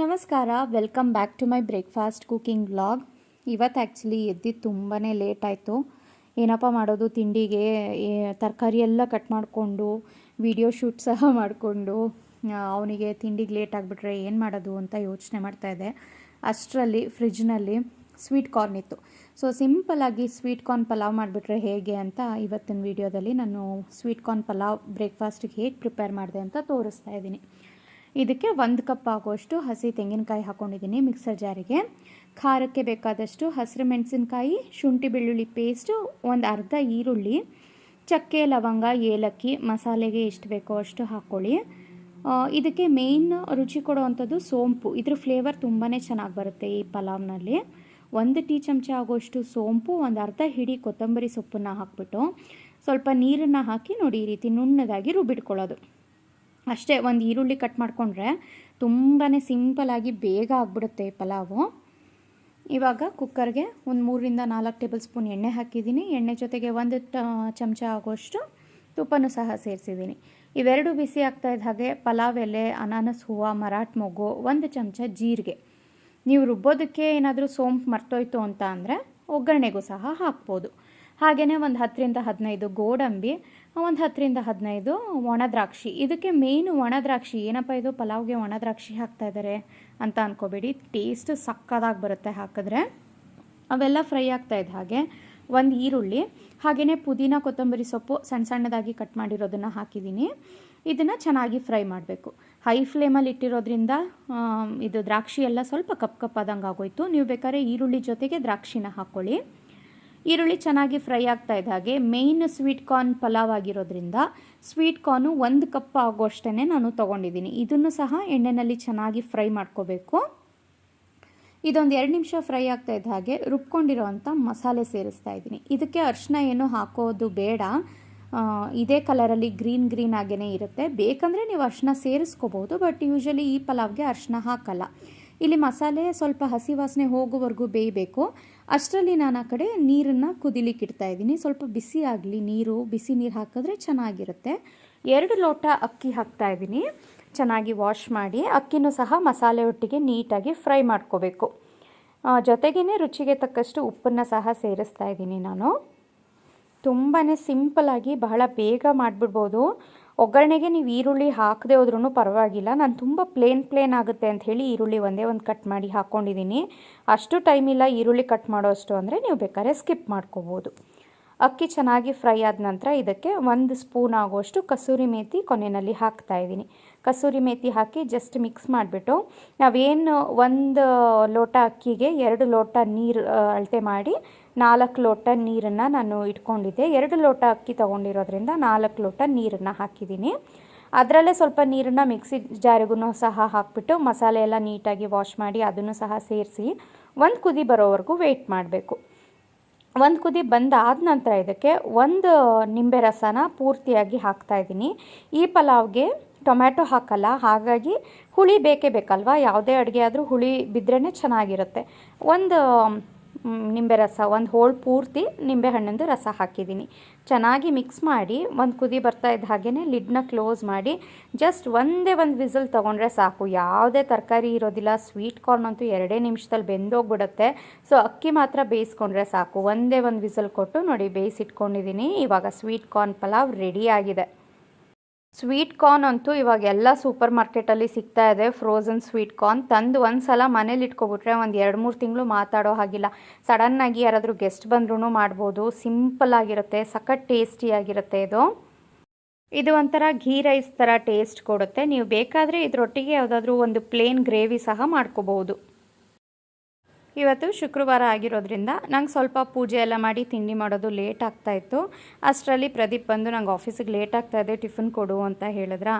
ನಮಸ್ಕಾರ welcome back to my breakfast cooking vlog ಇವತ್ತು actually ಎದ್ದಿದ್ದು ತುಂಬಾ ಲೇಟ್ ಆಯಿತು. ಏನಪ್ಪ ಮಾಡೋದು, ತಿಂಡಿಗೆ ತರಕಾರಿ ಎಲ್ಲ ಕಟ್ ಮಾಡಿಕೊಂಡು ವಿಡಿಯೋ ಶೂಟ್ ಸಹ ಮಾಡಿಕೊಂಡು ಅವನಿಗೆ ತಿಂಡಿಗೆ ಲೇಟ್ ಆಗಿಬಿಟ್ರೆ ಏನು ಮಾಡೋದು ಅಂತ ಯೋಚನೆ ಮಾಡ್ತಾಯಿದ್ದೆ ಅಷ್ಟರಲ್ಲಿ ಫ್ರಿಜ್ನಲ್ಲಿ ಸ್ವೀಟ್ ಕಾರ್ನ್ ಇತ್ತು. ಸೊ ಸಿಂಪಲಾಗಿ ಸ್ವೀಟ್ ಕಾರ್ನ್ ಪಲಾವ್ ಮಾಡಿಬಿಟ್ರೆ ಹೇಗೆ ಅಂತ ಇವತ್ತಿನ ವಿಡಿಯೋದಲ್ಲಿ ನಾನು ಸ್ವೀಟ್ ಕಾರ್ನ್ ಪಲಾವ್ ಬ್ರೇಕ್ಫಾಸ್ಟಿಗೆ ಹೇಗೆ ಪ್ರಿಪೇರ್ ಮಾಡಿದೆ ಅಂತ ತೋರಿಸ್ತಾ ಇದ್ದೀನಿ. ಇದಕ್ಕೆ ಒಂದು ಕಪ್ ಆಗುವಷ್ಟು ಹಸಿ ತೆಂಗಿನಕಾಯಿ ಹಾಕ್ಕೊಂಡಿದ್ದೀನಿ ಮಿಕ್ಸರ್ ಜಾರಿಗೆ. ಖಾರಕ್ಕೆ ಬೇಕಾದಷ್ಟು ಹಸಿರು ಮೆಣಸಿನಕಾಯಿ, ಶುಂಠಿ ಬೆಳ್ಳುಳ್ಳಿ ಪೇಸ್ಟು ಒಂದು ಅರ್ಧ ಈರುಳ್ಳಿ, ಚಕ್ಕೆ, ಲವಂಗ, ಏಲಕ್ಕಿ, ಮಸಾಲೆಗೆ ಎಷ್ಟು ಬೇಕೋ ಅಷ್ಟು ಹಾಕ್ಕೊಳ್ಳಿ ಇದಕ್ಕೆ ಮೇಯ್ನ್ ರುಚಿ ಕೊಡುವಂಥದ್ದು ಸೋಂಪು. ಇದ್ರ ಫ್ಲೇವರ್ ತುಂಬಾ ಚೆನ್ನಾಗಿ ಬರುತ್ತೆ ಈ ಪಲಾವ್ನಲ್ಲಿ. ಒಂದು ಟೀ ಚಮಚ ಆಗುವಷ್ಟು ಸೋಂಪು, ಒಂದು ಅರ್ಧ ಹಿಡಿ ಕೊತ್ತಂಬರಿ ಸೊಪ್ಪನ್ನು ಹಾಕ್ಬಿಟ್ಟು ಸ್ವಲ್ಪ ನೀರನ್ನು ಹಾಕಿ ನೋಡಿ ಈ ರೀತಿ ನುಣ್ಣದಾಗಿ ರುಬ್ಬಿಟ್ಕೊಳ್ಳೋದು. ಅಷ್ಟೇ, ಒಂದು ಈರುಳ್ಳಿ ಕಟ್ ಮಾಡಿಕೊಂಡ್ರೆ ತುಂಬಾ ಸಿಂಪಲಾಗಿ ಬೇಗ ಆಗಿಬಿಡುತ್ತೆ ಪಲಾವು. ಇವಾಗ ಕುಕ್ಕರ್ಗೆ ಒಂದು ಮೂರರಿಂದ ನಾಲ್ಕು ಟೇಬಲ್ ಸ್ಪೂನ್ ಎಣ್ಣೆ ಹಾಕಿದ್ದೀನಿ. ಎಣ್ಣೆ ಜೊತೆಗೆ ಒಂದು ಚಮಚ ಆಗೋಷ್ಟು ತುಪ್ಪನೂ ಸಹ ಸೇರಿಸಿದ್ದೀನಿ. ಇವೆರಡು ಬಿಸಿ ಆಗ್ತಾ ಇದ್ದ ಹಾಗೆ ಪಲಾವ್ ಎಲೆ, ಅನಾನಸ್ ಹೂವು, ಮರಾಠ ಮೊಗ್ಗು, ಒಂದು ಚಮಚ ಜೀರಿಗೆ. ನೀವು ರುಬ್ಬೋದಕ್ಕೆ ಏನಾದರೂ ಸೋಂಪು ಮರ್ತೋಯ್ತು ಅಂತ ಅಂದರೆ ಒಗ್ಗರಣೆಗೂ ಸಹ ಹಾಕ್ಬೋದು. ಹಾಗೆಯೇ ಒಂದು ಹತ್ತರಿಂದ ಹದಿನೈದು ಗೋಡಂಬಿ ಒಂದು ಹತ್ತರಿಂದ ಹದಿನೈದು ಒಣ ದ್ರಾಕ್ಷಿ ಇದಕ್ಕೆ ಮೇಯ್ನು ಒಣ ದ್ರಾಕ್ಷಿ ಏನಪ್ಪ ಇದು? ಪಲಾವ್ಗೆ ಒಣ ದ್ರಾಕ್ಷಿ ಹಾಕ್ತಾ ಇದ್ದಾರೆ ಅಂತ ಅಂದ್ಕೋಬೇಡಿ ಟೇಸ್ಟ್ ಸಕ್ಕದಾಗಿ ಬರುತ್ತೆ ಹಾಕಿದ್ರೆ. ಅವೆಲ್ಲ ಫ್ರೈ ಆಗ್ತಾ ಇದ್ದ ಹಾಗೆ. ಒಂದು ಈರುಳ್ಳಿ ಹಾಗೆಯೇ ಪುದೀನ, ಕೊತ್ತಂಬರಿ ಸೊಪ್ಪು ಸಣ್ಣ ಸಣ್ಣದಾಗಿ ಕಟ್ ಮಾಡಿರೋದನ್ನು ಹಾಕಿದ್ದೀನಿ ಇದನ್ನು ಚೆನ್ನಾಗಿ ಫ್ರೈ ಮಾಡಬೇಕು. ಹೈ ಫ್ಲೇಮಲ್ಲಿ ಇಟ್ಟಿರೋದ್ರಿಂದ ಇದು ದ್ರಾಕ್ಷಿ ಎಲ್ಲ ಸ್ವಲ್ಪ ಕಪ್ ಕಪ್ಪಾದಂಗೆ ಆಗೋಯ್ತು. ನೀವು ಬೇಕಾದ್ರೆ ಈರುಳ್ಳಿ ಜೊತೆಗೆ ದ್ರಾಕ್ಷಿನ ಹಾಕ್ಕೊಳ್ಳಿ ಈರುಳ್ಳಿ ಚೆನ್ನಾಗಿ ಫ್ರೈ ಆಗ್ತಾ ಇದ್ದ ಹಾಗೆ ಮೇಯ್ನ್ ಸ್ವೀಟ್ ಕಾರ್ನ್ ಪಲಾವ್ ಆಗಿರೋದ್ರಿಂದ ಸ್ವೀಟ್ ಕಾರ್ನು ಒಂದು ಕಪ್ ಆಗೋಷ್ಟೇ ನಾನು ತೊಗೊಂಡಿದ್ದೀನಿ. ಇದನ್ನು ಸಹ ಎಣ್ಣೆಯಲ್ಲಿ ಚೆನ್ನಾಗಿ ಫ್ರೈ ಮಾಡ್ಕೋಬೇಕು. ಇದೊಂದು ಎರಡು ನಿಮಿಷ ಫ್ರೈ ಆಗ್ತಾ ಇದ್ದ ಹಾಗೆ ರುಬ್ಕೊಂಡಿರೋವಂಥ ಮಸಾಲೆ ಸೇರಿಸ್ತಾ ಇದ್ದೀನಿ. ಇದಕ್ಕೆ ಅರಿಶಿನ ಏನು ಹಾಕೋದು ಬೇಡ. ಇದೇ ಕಲರಲ್ಲಿ ಗ್ರೀನ್ ಗ್ರೀನ್ ಆಗೇ ಇರುತ್ತೆ. ಬೇಕಂದರೆ ನೀವು ಅರಿಶಿನ ಸೇರಿಸ್ಕೋಬೋದು ಬಟ್ ಯೂಶಲಿ ಈ ಪಲಾವ್ಗೆ ಅರಿಶಿನ ಹಾಕಲ್ಲ. ಇಲ್ಲಿ ಮಸಾಲೆ ಸ್ವಲ್ಪ ಹಸಿ ವಾಸನೆ ಹೋಗುವವರೆಗೂ ಬೇಯಬೇಕು. ಅಷ್ಟರಲ್ಲಿ ನಾನು ಆ ಕಡೆ ನೀರನ್ನು ಕುದಿಲಿಕ್ಕೆ ಇಡ್ತಾ ಇದ್ದೀನಿ. ಸ್ವಲ್ಪ ಬಿಸಿ ಆಗಲಿ, ನೀರು, ಬಿಸಿ ನೀರು ಹಾಕಿದ್ರೆ ಚೆನ್ನಾಗಿರುತ್ತೆ. ಎರಡು ಲೋಟ ಅಕ್ಕಿ ಹಾಕ್ತಾ ಇದ್ದೀನಿ. ಚೆನ್ನಾಗಿ ವಾಶ್ ಮಾಡಿ ಅಕ್ಕಿನೂ ಸಹ ಮಸಾಲೆ ಒಟ್ಟಿಗೆ ನೀಟಾಗಿ ಫ್ರೈ ಮಾಡ್ಕೋಬೇಕು. ಜೊತೆಗೇ ರುಚಿಗೆ ತಕ್ಕಷ್ಟು ಉಪ್ಪನ್ನು ಸಹ ಸೇರಿಸ್ತಾ ಇದ್ದೀನಿ ನಾನು. ತುಂಬಾ ಸಿಂಪಲಾಗಿ ಬಹಳ ಬೇಗ ಮಾಡಿಬಿಡ್ಬೋದು. ಒಗ್ಗರಣೆಗೆ ನೀವು ಈರುಳ್ಳಿ ಹಾಕದೇ ಹೋದ್ರೂ ಪರವಾಗಿಲ್ಲ. ನಾನು ತುಂಬ ಪ್ಲೇನ್ ಪ್ಲೇನ್ ಆಗುತ್ತೆ ಅಂತ ಹೇಳಿ ಈರುಳ್ಳಿ ಒಂದೇ ಒಂದು ಕಟ್ ಮಾಡಿ ಹಾಕ್ಕೊಂಡಿದ್ದೀನಿ ಅಷ್ಟು ಟೈಮ್ ಇಲ್ಲ ಈರುಳ್ಳಿ ಕಟ್ ಮಾಡೋಷ್ಟು ಅಂದರೆ ನೀವು ಬೇಕಾದ್ರೆ ಸ್ಕಿಪ್ ಮಾಡ್ಕೋಬೋದು. ಅಕ್ಕಿ ಚೆನ್ನಾಗಿ ಫ್ರೈ ಆದ ನಂತರ ಇದಕ್ಕೆ ಒಂದು ಸ್ಪೂನ್ ಆಗುವಷ್ಟು ಕಸೂರಿ ಮೇತಿ ಕೊನೆಯಲ್ಲಿ ಹಾಕ್ತಾ ಇದ್ದೀನಿ. ಕಸೂರಿ ಮೇತಿ ಹಾಕಿ ಜಸ್ಟ್ ಮಿಕ್ಸ್ ಮಾಡಿಬಿಟ್ಟು ನಾವೇನು ಒಂದು ಲೋಟ ಅಕ್ಕಿಗೆ ಎರಡು ಲೋಟ ನೀರು ಅಳತೆ ಮಾಡಿ ನಾಲ್ಕು ಲೋಟ ನೀರನ್ನು ನಾನು ಇಟ್ಕೊಂಡಿದ್ದೆ. ಎರಡು ಲೋಟ ಅಕ್ಕಿ ತೊಗೊಂಡಿರೋದ್ರಿಂದ ನಾಲ್ಕು ಲೋಟ ನೀರನ್ನು ಹಾಕಿದ್ದೀನಿ. ಅದರಲ್ಲೇ ಸ್ವಲ್ಪ ನೀರನ್ನು ಮಿಕ್ಸಿ ಜಾರಿಗೂ ಸಹ ಹಾಕ್ಬಿಟ್ಟು ಮಸಾಲೆ ಎಲ್ಲ ನೀಟಾಗಿ ವಾಶ್ ಮಾಡಿ ಅದನ್ನು ಸಹ ಸೇರಿಸಿ ಒಂದು ಕುದಿ ಬರೋವರೆಗೂ ವೆಯ್ಟ್ ಮಾಡಬೇಕು. ಒಂದು ಕುದಿ ಬಂದಾದ ನಂತರ ಇದಕ್ಕೆ ಒಂದು ನಿಂಬೆ ರಸನ ಪೂರ್ತಿಯಾಗಿ ಹಾಕ್ತಾ ಇದ್ದೀನಿ. ಈ ಪಲಾವ್ಗೆ ಟೊಮ್ಯಾಟೊ ಹಾಕಲ್ಲ, ಹಾಗಾಗಿ ಹುಳಿ ಬೇಕೇ ಬೇಕಲ್ವಾ? ಯಾವುದೇ ಅಡುಗೆ ಆದರೂ ಹುಳಿ ಬಿದ್ರೇ ಚೆನ್ನಾಗಿರುತ್ತೆ. ಒಂದು ನಿಂಬೆ ರಸ, ಒಂದು ಹೋಳು ಪೂರ್ತಿ ನಿಂಬೆ ಹಣ್ಣಿಂದು ರಸ ಹಾಕಿದ್ದೀನಿ. ಚೆನ್ನಾಗಿ ಮಿಕ್ಸ್ ಮಾಡಿ, ಒಂದು ಕುದಿ ಬರ್ತಾ ಇದ್ದ ಹಾಗೆಯೇ ಲಿಡ್ನ ಕ್ಲೋಸ್ ಮಾಡಿ ಜಸ್ಟ್ ಒಂದೇ ಒಂದು ವಿಸಲ್ ತೊಗೊಂಡ್ರೆ ಸಾಕು. ಯಾವುದೇ ತರಕಾರಿ ಇರೋದಿಲ್ಲ ಸ್ವೀಟ್ ಕಾರ್ನ್ ಅಂತೂ ಎರಡೇ ನಿಮಿಷದಲ್ಲಿ ಬೆಂದೋಗ್ಬಿಡುತ್ತೆ. ಸೊ ಅಕ್ಕಿ ಮಾತ್ರ ಬೇಯಿಸ್ಕೊಂಡ್ರೆ ಸಾಕು. ಒಂದೇ ಒಂದು ವಿಸಲ್ ಕೊಟ್ಟು ನೋಡಿ, ಬೇಯಿಸಿಟ್ಕೊಂಡಿದ್ದೀನಿ. ಇವಾಗ ಸ್ವೀಟ್ ಕಾರ್ನ್ ಪಲಾವ್ ರೆಡಿ ಆಗಿದೆ. ಸ್ವೀಟ್ ಕಾರ್ನ್ ಅಂತೂ ಇವಾಗ ಎಲ್ಲ ಸೂಪರ್ ಮಾರ್ಕೆಟಲ್ಲಿ ಸಿಗ್ತಾ ಇದೆ. ಫ್ರೋಝನ್ ಸ್ವೀಟ್ ಕಾರ್ನ್ ತಂದು ಒಂದು ಸಲ ಮನೇಲಿ ಇಟ್ಕೊಬಿಟ್ರೆ ಒಂದು ಎರಡು ಮೂರು ತಿಂಗಳು ಮಾತಾಡೋ ಹಾಗಿಲ್ಲ. ಸಡನ್ನಾಗಿ ಯಾರಾದರೂ ಗೆಸ್ಟ್ ಬಂದ್ರೂ ಮಾಡ್ಬೋದು. ಸಿಂಪಲ್ ಆಗಿರುತ್ತೆ, ಸಖತ್ ಟೇಸ್ಟಿಯಾಗಿರುತ್ತೆ ಇದು. ಇದು ಒಂಥರ ಘೀ ರೈಸ್ ಥರ ಟೇಸ್ಟ್ ಕೊಡುತ್ತೆ. ನೀವು ಬೇಕಾದರೆ ಇದರೊಟ್ಟಿಗೆ ಯಾವುದಾದ್ರೂ ಒಂದು ಪ್ಲೇನ್ ಗ್ರೇವಿ ಸಹ ಮಾಡ್ಕೋಬಹುದು. ಇವತ್ತು ಶುಕ್ರವಾರ ಆಗಿರೋದ್ರಿಂದ ನಂಗೆ ಸ್ವಲ್ಪ ಪೂಜೆ ಎಲ್ಲ ಮಾಡಿ ತಿಂಡಿ ಮಾಡೋದು ಲೇಟ್ ಆಗ್ತಾ ಇತ್ತು. ಅಷ್ಟರಲ್ಲಿ ಪ್ರದೀಪ್ ಬಂದು ನಂಗೆ ಆಫೀಸಿಗೆ ಲೇಟ್ ಆಗ್ತಾ ಇದೆ, ಟಿಫನ್ ಕೊಡು ಅಂತ ಹೇಳಿದ್ರ.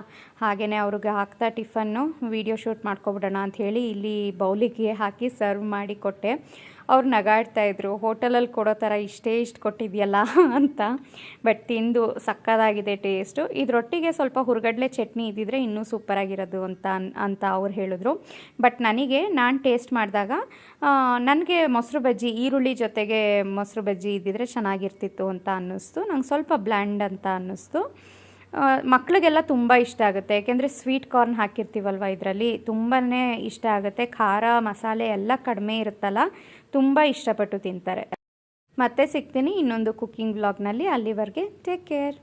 ಹಾಗೆಯೇ ಅವ್ರಿಗೆ ಹಾಕ್ತಾ ಟಿಫನ್ನು ವೀಡಿಯೋ ಶೂಟ್ ಮಾಡ್ಕೊಬಿಡೋಣ ಅಂತ ಹೇಳಿ ಇಲ್ಲಿ ಬೌಲಿಗೆ ಹಾಕಿ ಸರ್ವ್ ಮಾಡಿ ಕೊಟ್ಟೆ. ಅವ್ರು ನಗಾಡ್ತಾ ಇದ್ರು, ಹೋಟೆಲಲ್ಲಿ ಕೊಡೋ ಥರ ಇಷ್ಟೇ ಇಷ್ಟು ಕೊಟ್ಟಿದ್ಯಲ್ಲ ಅಂತ. ಬಟ್ ತಿಂದು ಸಕ್ಕದಾಗಿದೆ ಟೇಸ್ಟು ಇದರೊಟ್ಟಿಗೆ ಸ್ವಲ್ಪ ಹುರ್ಗಡ್ಲೆ ಚಟ್ನಿ ಇದ್ದಿದ್ರೆ ಇನ್ನೂ ಸೂಪರಾಗಿರೋದು ಅಂತ ಅಂತ ಅವ್ರು ಹೇಳಿದ್ರು. ಬಟ್ ನನಗೆ, ನಾನು ಟೇಸ್ಟ್ ಮಾಡಿದಾಗ ನನಗೆ ಮೊಸರು ಬಜ್ಜಿ, ಈರುಳ್ಳಿ ಜೊತೆಗೆ ಮೊಸರು ಬಜ್ಜಿ ಇದ್ದಿದ್ರೆ ಚೆನ್ನಾಗಿರ್ತಿತ್ತು ಅಂತ ಅನ್ನಿಸ್ತು. ನಂಗೆ ಸ್ವಲ್ಪ ಬ್ಲ್ಯಾಂಡ್ ಅಂತ ಅನ್ನಿಸ್ತು. ಮಕ್ಕಳಿಗೆಲ್ಲ ತುಂಬ ಇಷ್ಟ ಆಗುತ್ತೆ. ಯಾಕೆಂದರೆ ಸ್ವೀಟ್ ಕಾರ್ನ್ ಹಾಕಿರ್ತೀವಲ್ವ ಇದರಲ್ಲಿ? ತುಂಬಾ ಇಷ್ಟ ಆಗುತ್ತೆ. ಖಾರ, ಮಸಾಲೆ ಎಲ್ಲ ಕಡಿಮೆ ಇರುತ್ತಲ್ಲ? ತುಂಬ ಇಷ್ಟಪಟ್ಟು ತಿಂತಾರೆ. ಮತ್ತೆ ಸಿಗ್ತೀನಿ ಇನ್ನೊಂದು ಕುಕ್ಕಿಂಗ್ ಬ್ಲಾಗ್ನಲ್ಲಿ ಅಲ್ಲಿವರೆಗೆ ಟೇಕ್ ಕೇರ್